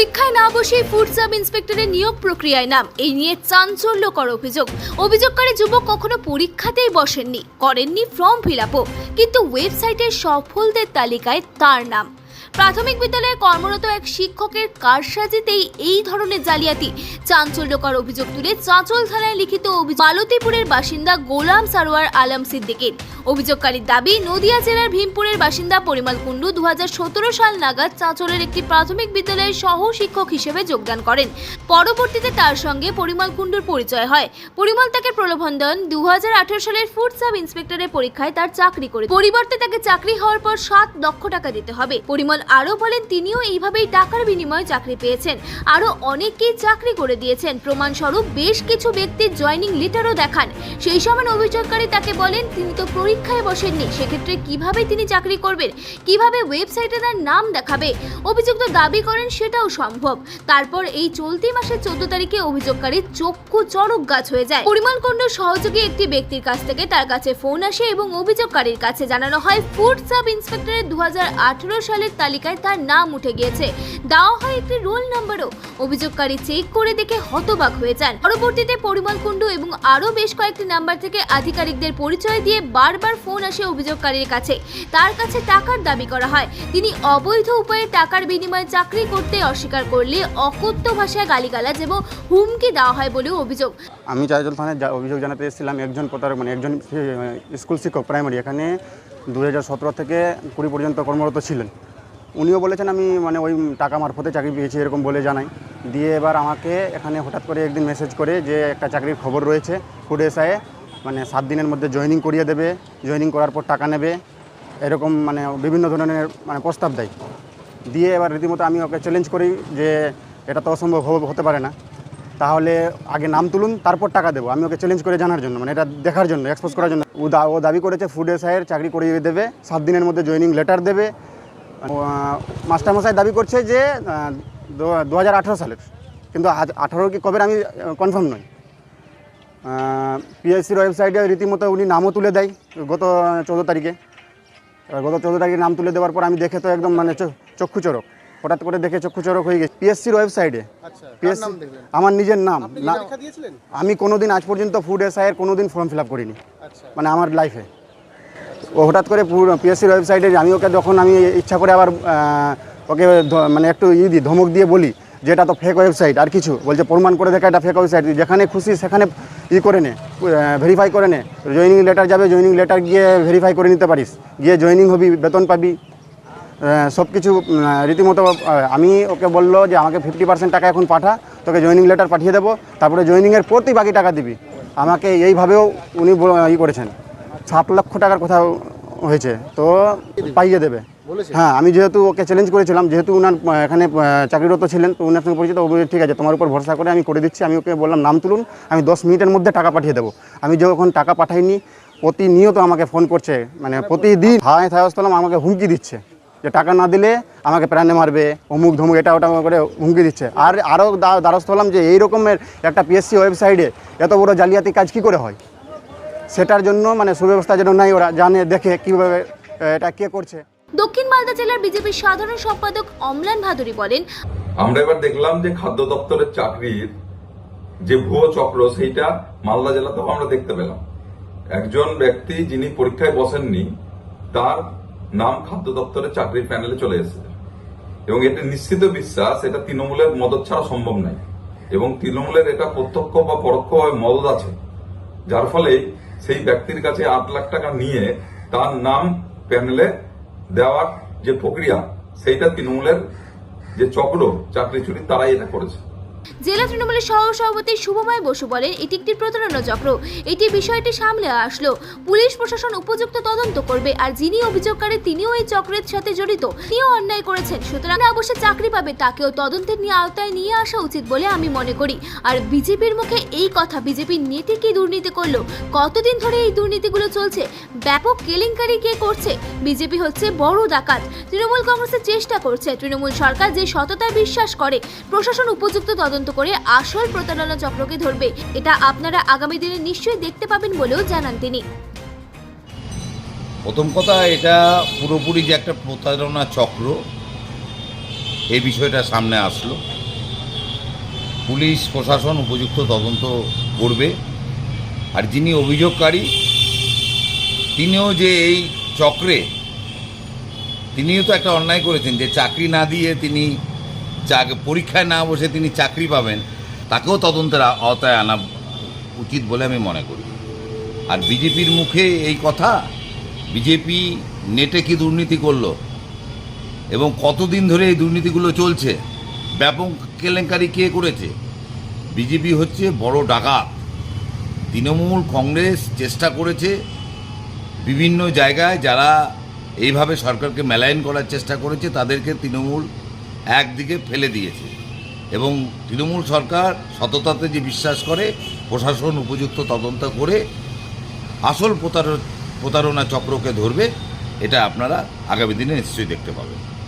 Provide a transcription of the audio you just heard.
পরীক্ষায় না বসে ফুড সাব ইন্সপেক্টরের নিয়োগ প্রক্রিয়ায় নাম। এই নিয়ে চাঞ্চল্যকর অভিযোগ। অভিযোগকারী যুবক কখনো পরীক্ষাতেই বসেননি, করেননি ফর্ম ফিল আপও কিন্তু ওয়েবসাইটের সফলদের তালিকায় তার নাম। প্রাথমিক বিদ্যালয়ে কর্মরত এক শিক্ষকের কারসাজিতেই এই ধরনের জালিয়াতি। চাঞ্চল্যকর অভিযোগ তুলে চাঁচল থানায় লিখিত অভিযোগ, মালতীপুরের বাসিন্দা গোলাম সারোয়ার আলম সিদ্দিকের। অভিযোগকারীর দাবি, নদিয়া জেলার ভীমপুরের বাসিন্দা পরিমল কুণ্ডু দু হাজার সতেরো সাল নাগাদ চাঁচলের একটি প্রাথমিক বিদ্যালয়ের সহ শিক্ষক হিসেবে যোগদান করেন। পরবর্তীতে তার সঙ্গে পরিমল কুণ্ডুর পরিচয় হয়। পরিমল তাকে প্রলোভন দেন। দু সালের ফুড সাব ইন্সপেক্টরের পরীক্ষায় তার চাকরি করে। পরিবর্তে তাকে চাকরি হওয়ার পর সাত লক্ষ টাকা দিতে হবে। পরিমল আরও বলেন, তিনিও এইভাবেই টাকার বিনিময়ে চাকরি পেয়েছেন। আরও অনেককেই চাকরি করে দিয়েছেন। প্রমাণস্বরূপ বেশ কিছু ব্যক্তির জয়নিং লেটারও দেখান। সেই সময় অভিযোগকারী তাকে বলেন, তিনি তো পরীক্ষায় বসেননি, সেক্ষেত্রে কীভাবে তিনি চাকরি করবেন? কীভাবে ওয়েবসাইটে তার নাম দেখাবে? অভিযুক্ত দাবি করেন, সেটাও সম্ভব। তারপর এই চলতি মাসের চোদ্দ তারিখে অভিযোগকারীর চক্ষু চড়ক গাছ হয়ে যায়। পরিমল কুণ্ডুর সহযোগী একটি ব্যক্তির কাছ থেকে তার কাছে ফোন আসে এবং অভিযোগকারীর কাছে জানানো হয় ফুড সাব ইন্সপেক্টরের দু হাজার আঠারো সালের তালিকায় তার নাম উঠে গিয়েছে। দেওয়া হয় একটি রোল নাম্বারও। অভিযোগকারী চেক করে দেখে হতবাক হয়ে যান। পরবর্তীতে পরিমল কুণ্ডু এবং আরও বেশ কয়েকটি নাম্বার থেকে আধিকারিকদের পরিচয় দিয়ে বারবার ফোন আসে অভিযোগকারীর কাছে। তার কাছে টাকার দাবি করা হয়। তিনি অবৈধ উপায়ে টাকার বিনিময়ে চাকরি করতে অস্বীকার করলে অকথ্য ভাষায় গালিগালাজ এবং হুমকি দেওয়া হয় বলেও অভিযোগ। আমি চারজন থানায় অভিযোগ জানাতে এসেছিলাম, একজন প্রতারক মানে একজন স্কুল শিক্ষক প্রাইমারি এখানে দু হাজার সতেরো থেকে কুড়ি পর্যন্ত কর্মরত ছিলেন। উনিও বলেছেন আমি মানে ওই টাকা মারফতে চাকরি পেয়েছি এরকম বলে জানাই। দিয়ে এবার আমাকে এখানে হঠাৎ করে একদিন মেসেজ করে যে একটা চাকরির খবর রয়েছে ফুড এসআইয়ে মানে সাত দিনের মধ্যে জয়েনিং করিয়ে দেবে জয়েনিং করার পর টাকা নেবে, এরকম মানে বিভিন্ন ধরনের মানে প্রস্তাব দেয়। দিয়ে এবার রীতিমতো আমি ওকে চ্যালেঞ্জ করি যে এটা তো অসম্ভব হতে পারে না। তাহলে আগে নাম তুলুন, তারপর টাকা দেবো। আমি ওকে চ্যালেঞ্জ করে জানার জন্য মানে এটা দেখার জন্য এক্সপোজ করার জন্য। ও দাবি করেছে ফুড এসআইয়ের চাকরি করিয়ে দেবে, সাত দিনের মধ্যে জয়েনিং লেটার দেবে মাস্টারমশাই দাবি করছে যে দু হাজার আঠারো সালের কিন্তু আঠারো কি কবে আমি কনফার্ম নই। পিএসসির ওয়েবসাইটে রীতিমতো উনি নামও তুলে দেয় গত চৌদ্দ তারিখে। গত চৌদ্দ তারিখে নাম তুলে দেওয়ার পর আমি দেখে তো একদম মানে চক্ষু চরক হঠাৎ করে দেখে চক্ষু চরক হয়ে গেছে। পিএসসির ওয়েবসাইটে পিএসসি আমার নিজের নাম। আমি কোনোদিন আজ পর্যন্ত ফুড এসআইয়ের কোনোদিন ফর্ম ফিল আপ করিনি। আচ্ছা। মানে আমার লাইফে ও হঠাৎ করে পিএসসির ওয়েবসাইটে আমি ওকে যখন আমি ইচ্ছা করে আবার ওকে মানে একটু ই দিই, ধমক দিয়ে বলি যে এটা তো ফেক ওয়েবসাইট আর কিছু। বলছে, প্রমাণ করে দেখা, এটা ফেক ওয়েবসাইট যেখানে খুশি সেখানে ই করে নে ভেরিফাই করে নে। জয়েনিং লেটার যাবে জয়েনিং লেটার গিয়ে ভেরিফাই করে নিতে পারিস। গিয়ে জয়েনিং হবি, বেতন পাবি। সব কিছু রীতিমতো আমি ওকে বলল যে, আমাকে ফিফটি পার্সেন্ট টাকা এখন পাঠা, তোকে জয়েনিং লেটার পাঠিয়ে দেবো। তারপরে জয়েনিংয়ের প্রতি বাকি টাকা দিবি। আমাকে এইভাবেও উনি ই করেছেন। সাত লক্ষ টাকার কথা হয়েছে তো পাইয়ে দেবে। হ্যাঁ আমি যেহেতু ওকে চ্যালেঞ্জ করেছিলাম যেহেতু উনার আহ, এখানে চাকরিরত ছিলেন তো উনার সঙ্গে পরিচিত ও ঠিক আছে তোমার উপর ভরসা করে আমি করে দিচ্ছি আমি ওকে বললাম নাম তুলুন আমি দশ মিনিটের মধ্যে টাকা পাঠিয়ে দেবো। আমি যখন টাকা পাঠাইনি প্রতিনিয়ত আমাকে ফোন করছে মানে প্রতিদিন হায় থায়স্তলাম আমাকে হুমকি দিচ্ছে যে টাকা না দিলে আমাকে প্রাণে মারবে অমুক ধমুক এটা ওটা করে হুমকি দিচ্ছে। আর আরও দ্বারস্থ হলাম যে এই রকমের একটা পিএসসি ওয়েবসাইটে এত বড় জালিয়াতি কাজ কী করে হয়? সেটার জন্য মানে সুব্যবস্থা যেন নাই ওরা জানে দেখে কীভাবে এটা কে করছে। দক্ষিণ মালদা জেলার বিজেপির সাধারণ সম্পাদক অমলান ভাদুরী বলেন আমরা এবার দেখলাম যে খাদ্য দপ্তরের চাকরির যে ভুয়ো চক্র সেইটা মালদা জেলাতেও আমরা দেখতে পেলাম। একজন ব্যক্তি যিনি পরীক্ষায় বসেননি তার নাম খাদ্য দপ্তরের চাকরির প্যানেলে চলে এসেছে। এবং এটা নিশ্চিত বিশ্বাস এটা তৃণমূলের মদত ছাড়া সম্ভব নয়। এবং তৃণমূলের এটা প্রত্যক্ষ বা পরোক্ষভাবে মদত আছে। যার ফলে সেই ব্যক্তির কাছে আট লাখ টাকা নিয়ে তার নাম প্যানেলে দেওয়ার যে প্রক্রিয়া, সেইটা তৃণমূলের যে চক্র চাকরি চুরি, তারাই এটা করেছে। জেলা তৃণমূলের সহ সভাপতি শুভময় বসু বলেন, এটি একটি প্রতারণা চক্র। এটি বিষয়টি সামলে আসলো। পুলিশ প্রশাসন উপযুক্ত তদন্ত করবে আর যিনি অভিযোগকারী তিনিও এই চক্রের সাথে জড়িত। তিনিও অন্যায় করেছেন। সুতরাং অবশ্যই চাকরি পাবে তাকেও তদন্তের নিয়ে আওতায় নিয়ে আসা উচিত বলে আমি মনে করি। আর বিজেপির মুখে এই কথা, বিজেপির নেতা কি দুর্নীতি করল? কতদিন ধরে এই দুর্নীতিগুলো চলছে? ব্যাপক কেলেঙ্কারি কে করছে? বিজেপি হচ্ছে বড় ডাকাত। তৃণমূল কংগ্রেসের চেষ্টা করছে। তৃণমূল সরকার যে সততায় বিশ্বাস করে, প্রশাসন উপযুক্ত তদন্ত করে আসল প্রতারণা চক্রকে ধরবে। এটা আপনারা আগামী দিনে নিশ্চয়ই দেখতে পাবেন বলেও জানান তিনি। প্রথম কথা, এটা পুরোপুরি যে একটা প্রতারণা চক্র এই বিষয়টা সামনে আসলো। পুলিশ, প্রশাসন উপযুক্ত তদন্ত করবে। আর যিনি অভিযোগকারী, তিনিও যে এই চক্রে, তিনিও তো একটা অন্যায় করেছেন যে চাকরি না দিয়ে তিনি পরীক্ষায় না বসে তিনি চাকরি পাবেন, তাকেও তদন্তের আওতায় আনা উচিত বলে আমি মনে করি। আর বিজেপির মুখে এই কথা, বিজেপি নেটে কি দুর্নীতি করল? এবং কতদিন ধরে এই দুর্নীতিগুলো চলছে? ব্যাপক কেলেঙ্কারি কে করেছে? বিজেপি হচ্ছে বড় ডাকাত। তৃণমূল কংগ্রেস চেষ্টা করেছে বিভিন্ন জায়গায় যারা এইভাবে সরকারকে মেলাইন করার চেষ্টা করেছে, তাদেরকে তৃণমূল একদিকে ফেলে দিয়েছে এবং তৃণমূল সরকার সততাতে যে বিশ্বাস করে, প্রশাসন উপযুক্ত তদন্ত করে, আসল প্রতার প্রতারণা চক্রকে ধরবে, এটা আপনারা আগামী দিনে নিশ্চয়ই দেখতে পাবেন।